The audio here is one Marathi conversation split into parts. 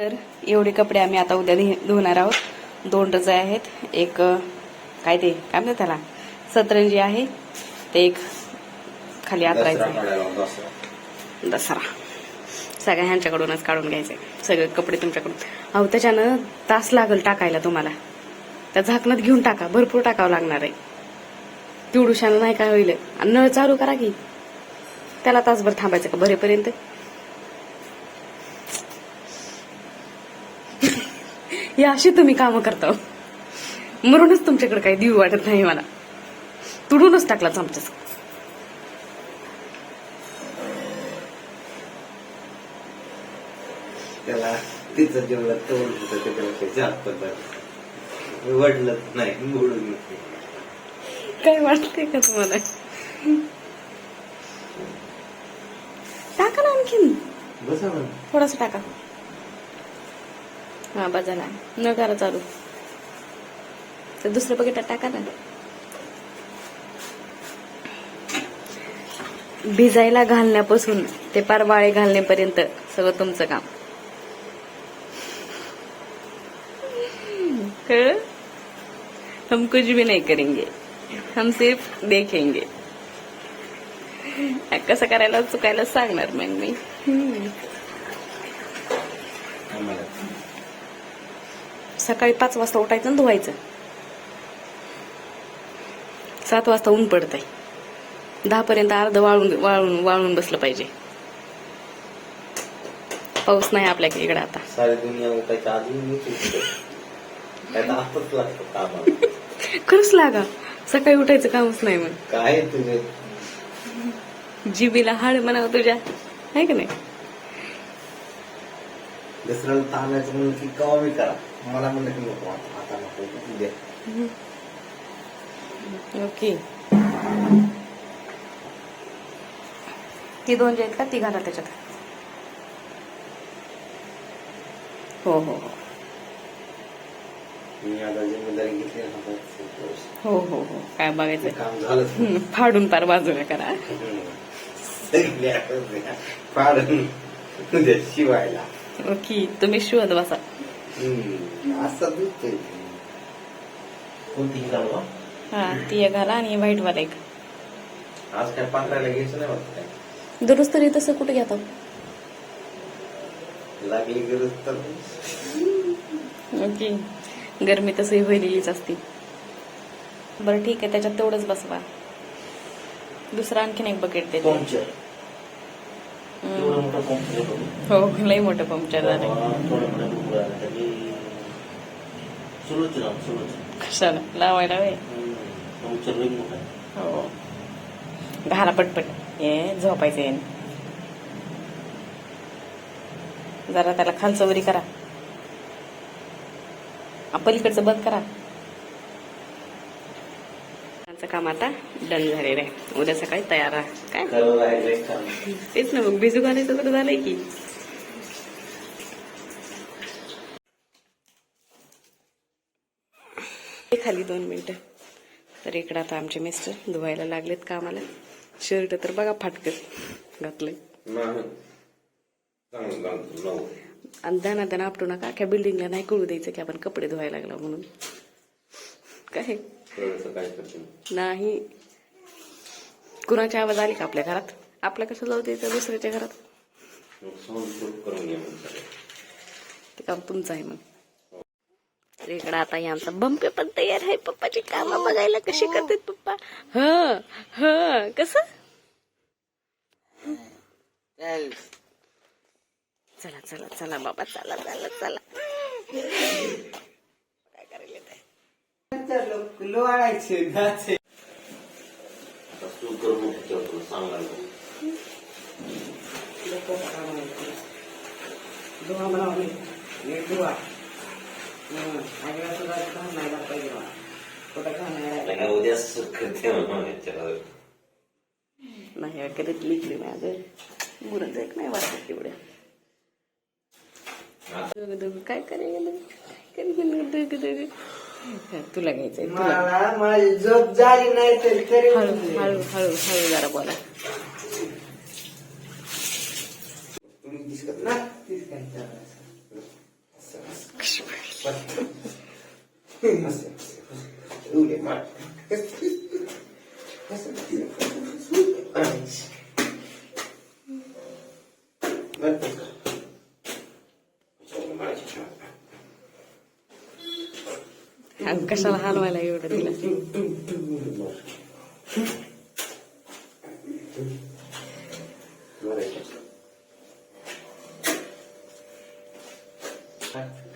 तर एवढे कपडे आम्ही आता उद्या धुणार आहोत. दोन रजाई आहेत. एक काय ते? काय म्हणतात त्याला? सतरंजी आहे. ते एक खाली आतरायचं. दसरा सगळ्या ह्यांच्याकडूनच काढून घ्यायचे. सगळे कपडे तुमच्याकडून. अहो त्याच्यानं तास लागल टाकायला तुम्हाला. त्या झाकणात घेऊन टाका. भरपूर टाकावं लागणार आहे. तेवढुशानं नाही काय होईल? आणि नळ चालू करा की. त्याला तासभर थांबायचं का? भरेपर्यंत. हे अशी तुम्ही कामं करता. म्हणूनच तुमच्याकडे काही देऊ वाटत नाही मला. तुडूनच टाकला चमच्याच त्याला तिचं जेवढं तोड होतं त्याला काही जात पण वडलंच नाही मोडून नाही. काय वाटतंय का तुम्हाला? टाका ना आणखीन. थोडासा टाका. हा बाजाला न करा चालू. तर दुसरं बकेटात टाका ना. भिजायला घालण्यापासून ते पार वाळे घालण्यापर्यंत सगळं तुमचं काम. हम कुछ भी नाही करेंगे. हम सिर्फ देखेंगे. कसं करायला चुकायला सांगणार मग मी. सकाळी पाच वाजता उठायचं आणि धुवायचं. सात वाजता ऊन पडतंय. दहा पर्यंत अर्ध वाळून वाळून वाळून बसलं पाहिजे. पाऊस नाही आपल्याकडे इकडे आता. सारी दुनिया उठायच्या आधी खरंच लागा. सकाळी उठायचं कामच नाही मग काय तुझे? जिबीला हाड म्हणावं तुझ्या. आहे का नाही? दुसऱ्याला ताणायचं म्हणून की कवा मी करा. मला म्हणलं की नको आता आता नको उद्या ओके. ती दोन जे आहेत का ती घाला त्याच्यात. हो हो हो. मी आता जिम्मेदारी घेतली ना आता संतोष. हो हो हो. काय बघायचं? काम हम्म, फाडून पार बाजूला करा. फाडून शिवायला. ओके तुम्ही शोध बसा. असं दुखतंय कोणती घालू हा? हा ती एक घाला आणि व्हाईट वाला एक. आज काय पांढऱ्याला घ्यायचं नाही वाटत काय? दररोज तरी तसं कुठे घेतो? लागली गरज तर. ओके. गरमी तसंही होईलेलीच असते. बरं ठीक आहे त्याच्यात तेवढंच बसवा. दुसरं आणखीन एक बकेट देते. पंक्चर एवढं मोठं हो लई मोठं पंक्चर झालं सुरूच राम सुरूच कशाला? लावायला वे पंक्चर लई आहे हो. घाला पटपट. ये झोपायचं आहे. जरा त्याला खालचं वरी करा. आ, पलीकडचं बंद करा. त्यांचं काम आता डन झालेलं आहे. उद्या सकाळी तयार राहा. काय? तेच ना मग भिजू घालायचं तर झालंय की? खाली दोन मिनिटं. तर इकडं आता आमचे मिस्टर धुवायला लागलेत कामाला. शर्ट तर बघा फाटकत घातलंय. आणि दाना दाना आपटू नका. अख्या बिल्डिंगला नाही कळू द्यायचं की आपण कपडे धुवायला लागलो म्हणून. काय? थोडंसं काय करते नाही. कुणाची आवाज आली का आपल्या घरात? आपल्या कसं जाऊ द्यायचं दुसऱ्याच्या घरात? मग साऊंड प्रूफ करून घ्या मग सगळं. ते काम तुमचं आहे मग. तर इकडं आता यांचा बंपे पण तयार आहे. पप्पाची कामं बघायला कशी करतात पप्पा? ह ह कस? चला चला चला बाबा चला चला चला? कर मग त्याच्यावर तुला सांगायला नाही, याच्यावर. नाही करीत लिखली माझं. मुरत एक नाही वाटत तेवढ्या दोघं दोघं काय करायला? काय करायला दोघं दोघं तुला घ्यायचंय मला माझी झोप झाली नाही तरी तरी हळू हळू हळू हळू जरा बोला. तुम्ही दिसत काय करायचं. उडी मार. बरं का? आणि कशाला हलवायला एवढं तिला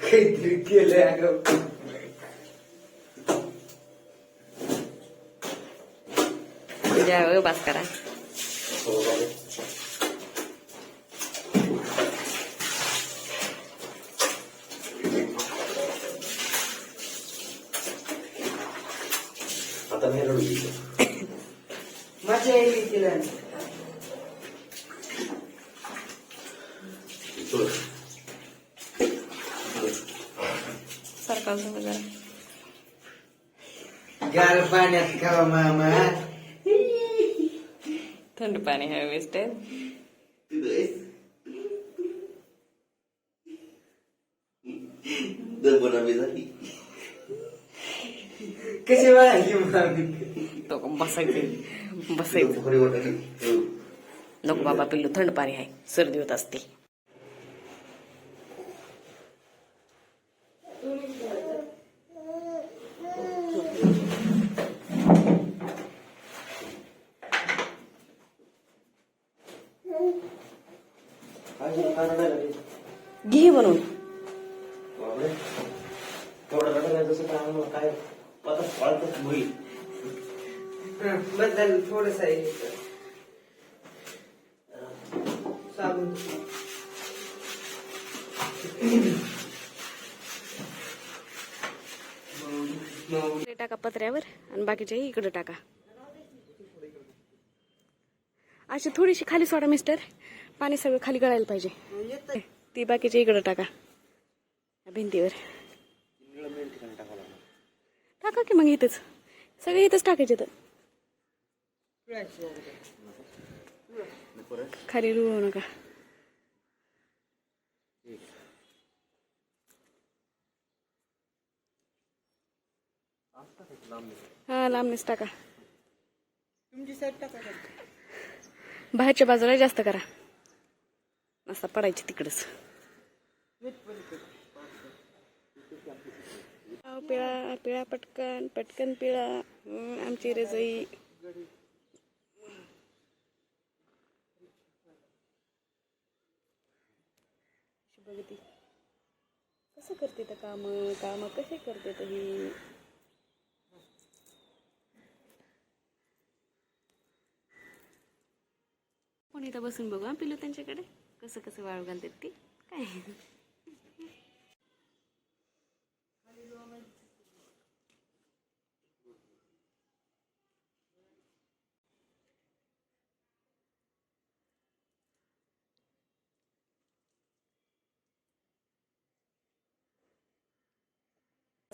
काहीतरी केलंय अगं द्या व बास करा आता मी रडू येतो. मजा येईल तिला चल. सरकार जरा गार पाण्यात खावा मामा थंड पाणी हवे वेस्ट आहे तिथं आहेस? दर्पणा बी झाली कशी वाढली मामी तो बसायचं बसायचं. नको बाबा पिल्लू थंड पाणी आहे. सर्दी होत असते? घे म्हणून काय आम्हाला काय आता पाळतच होईल बदल थोडस आहे साबण टाका पत्र्यावर आणि बाकीचे इकडे टाका अशी थोडीशी खाली सोडा मिस्टर पाणी सगळं खाली गळायला पाहिजे ती बाकीचे इकडे टाका भिंतीवर टाका की मग इथंच सगळे इथंच टाकायचे तर खाली रुळू नका. हा लांबनीच टाका. तुमची साईड टाका? बाहेरच्या बाजूला जास्त करा. नसता पडायची तिकडच. पिळा पिळा पटकन पटकन पिळा. आमची रजई. अगदी. कसं करते तर काम? काम कसे करते तर ही? पण इथं बसून बघू हा पिलू त्यांच्याकडे? कसं कसं वाळू घालतात ती? काय?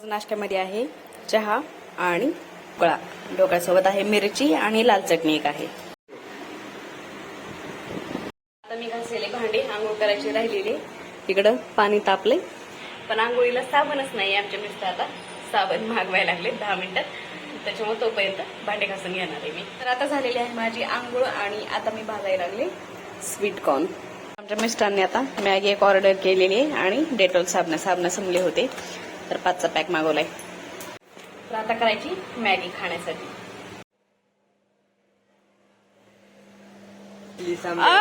नाश्त्यामध्ये आहे चहा आणि गोळा. डोक्यासोबत आहे मिरची आणि लाल चटणी एक आहे. आता मी घासलेले भांडे आंघोळ करायची राहिलेले. इकडं पाणी तापले पण आंघोळीला साबणच नाही आमच्या मिस्टर आता साबण मागवायला लागले दहा मिनिटात त्याच्यामुळे तोपर्यंत भांडे घासून घेणार आहे मी. तर आता झालेली आहे माझी आंघोळ आणि आता मी भाजायला लागले स्वीट कॉर्न आमच्या मिस्टरांनी आता मॅगी एक ऑर्डर केलेली आहे आणि डेटॉल साबणा. साबणा संपले होते. तर पाचचा पॅक मागवलाय. तर आता करायची मॅगी खाण्यासाठी.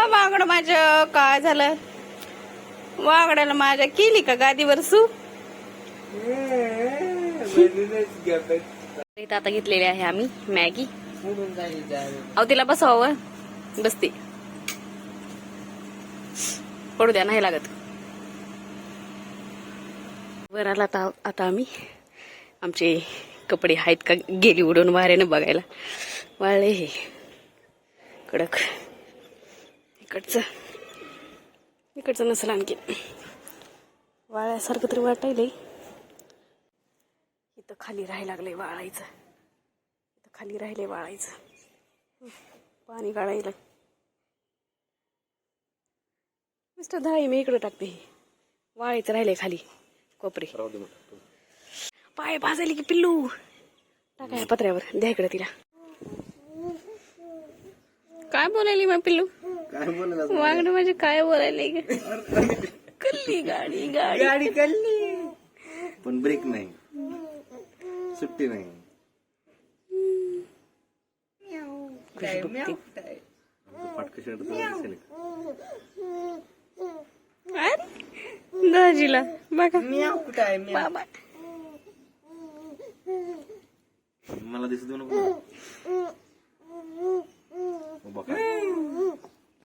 वागड माझं काय झालं? वागडाला माझ्या केली का गादीवर सू इथं आता घेतलेली आहे आम्ही मॅगी. अहो तिला बसवावं. बसते. पडू द्या नाही लागत. वर आला आता आता आम्ही. आमचे कपडे आहेत का गेली उडून वाऱ्यानं बघायला. वाळले हे. कडक. इकडचं. इकडचं नसेल आणखी. वाळ्यासारखं तरी वाटायला इथं खाली राहायला लागलंय वाळायचं. इथं खाली राहिले वाळायचं. पाणी गाळायला. मिस्टर दहा मी इकडं टाकते. वाळायचं राहिले खाली. कोपरी. पाय भाजायली की पिल्लू. टाकाय पत्र्यावर द्या इकडे तिला. काय बोलायली मग पिल्लू? वागणं म्हणजे काय बोलायला ग? कल्ली गाडी गाडी. गाडी कल्ली. पण ब्रेक नाही. सुट्टी नाही. काय म्याव काय फाटक शर्ट दिसेल का? अरे दाजीला. बघा. म्याव कुठं आहे म्याव बाबा. मला दिसत नको